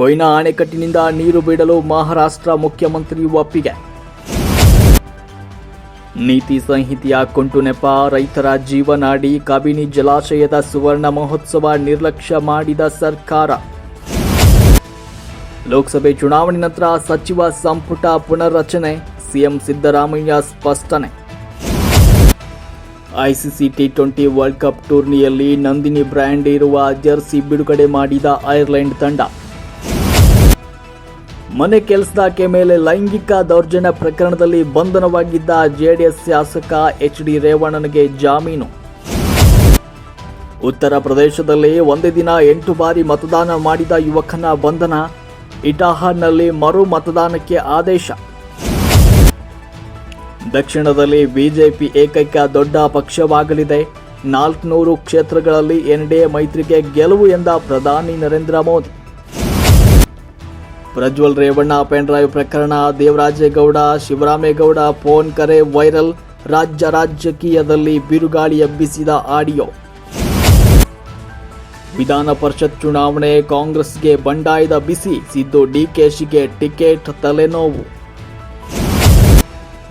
ಕೊಯ್ನಾ ಅಣೆಕಟ್ಟಿನಿಂದ ನೀರು ಬಿಡಲು ಮಹಾರಾಷ್ಟ್ರ ಮುಖ್ಯಮಂತ್ರಿ ಒಪ್ಪಿಗೆ. ನೀತಿ ಸಂಹಿತೆಯ ಕುಂಟು ನೆಪ ರೈತರ ಜೀವನಾಡಿ ಕಬಿನಿ ಜಲಾಶಯದ ಸುವರ್ಣ ಮಹೋತ್ಸವ ನಿರ್ಲಕ್ಷ್ಯ ಮಾಡಿದ ಸರ್ಕಾರ. ಲೋಕಸಭೆ ಚುನಾವಣೆ ನಂತರ ಸಚಿವ ಸಂಪುಟ ಪುನರ್ರಚನೆ, ಸಿಎಂ ಸಿದ್ದರಾಮಯ್ಯ ಸ್ಪಷ್ಟನೆ. ICC T twenty world cup ಟೂರ್ನಿಯಲ್ಲಿ ನಂದಿನಿ ಬ್ರ್ಯಾಂಡ್ ಇರುವ ಜರ್ಸಿ ಬಿಡುಗಡೆ ಮಾಡಿದ ಐರ್ಲೆಂಡ್ ತಂಡ. ಮನೆ ಕೆಲಸದಾಕೆ ಮೇಲೆ ಲೈಂಗಿಕ ದೌರ್ಜನ್ಯ ಪ್ರಕರಣದಲ್ಲಿ ಬಂಧನವಾಗಿದ್ದ ಜೆಡಿಎಸ್ ಶಾಸಕ ಎಚ್ ಡಿ ರೇವಣ್ಣನಿಗೆ ಜಾಮೀನು. ಉತ್ತರ ಪ್ರದೇಶದಲ್ಲಿ ಒಂದೇ ದಿನ ಎಂಟು ಬಾರಿ ಮತದಾನ ಮಾಡಿದ ಯುವಕನ ಬಂಧನ, ಇಟಾಹಾರ್ನಲ್ಲಿ ಮರು ಮತದಾನಕ್ಕೆ ಆದೇಶ. ದಕ್ಷಿಣದಲ್ಲಿ ಬಿಜೆಪಿ ಏಕೈಕ ದೊಡ್ಡ ಪಕ್ಷವಾಗಲಿದೆ. ನಾಲ್ಕುನೂರು ಕ್ಷೇತ್ರಗಳಲ್ಲಿ ಎನ್ಡಿಎ ಮೈತ್ರಿಗೆ ಗೆಲುವು ಎಂದ ಪ್ರಧಾನಿ ನರೇಂದ್ರ ಮೋದಿ. ಪ್ರಜ್ವಲ್ ರೇವಣ್ಣ, ಪೆನ್ಡ್ರೈವ್ ಪ್ರಕರಣ, ದೇವರಾಜೇಗೌಡ, ಶಿವರಾಮೇಗೌಡ ಫೋನ್ ಕರೆ ವೈರಲ್, ರಾಜ್ಯ ರಾಜಕೀಯದಲ್ಲಿ ಬಿರುಗಾಳಿ ಎಬ್ಬಿಸಿದ ಆಡಿಯೋ. ವಿಧಾನ ಪರಿಷತ್ ಚುನಾವಣೆ, ಕಾಂಗ್ರೆಸ್ಗೆ ಬಂಡಾಯದ ಬಿಸಿ, ಸಿದ್ದು ಡಿಕೆಶಿಗೆ ಟಿಕೆಟ್ ತಲೆನೋವು.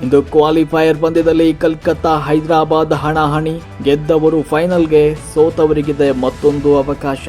ಇಂದು ಕ್ವಾಲಿಫೈಯರ್ ಪಂದ್ಯದಲ್ಲಿ ಕಲ್ಕತ್ತಾ ಹೈದರಾಬಾದ್ ಹಣಾಹಣಿ, ಗೆದ್ದವರು ಫೈನಲ್ಗೆ ಸೋತವರಿಗಿದೆ ಮತ್ತೊಂದು ಅವಕಾಶ.